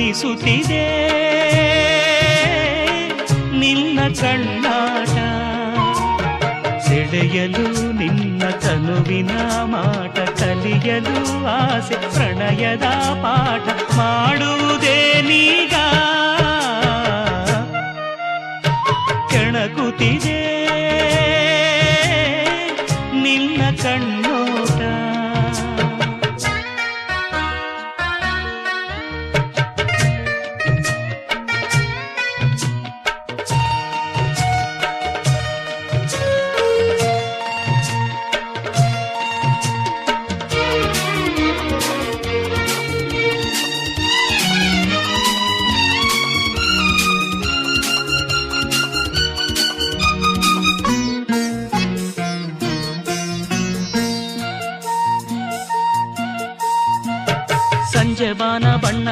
ಯತ್ನಿಸುತ್ತಿದೆ ನಿನ್ನ ಕಣ್ಣಾಟ ಸೆಳೆಯಲು ನಿನ್ನ ತನುವಿನ ಮಾಟ ಕಲಿಯಲು ಆಸೆ ಪ್ರಣಯದ ಪಾಠ ಮಾಡುವುದೇನೀಗ ಕೆಣಕುತ್ತಿದೆ. ಮಂಜಬಾನ ಬಣ್ಣ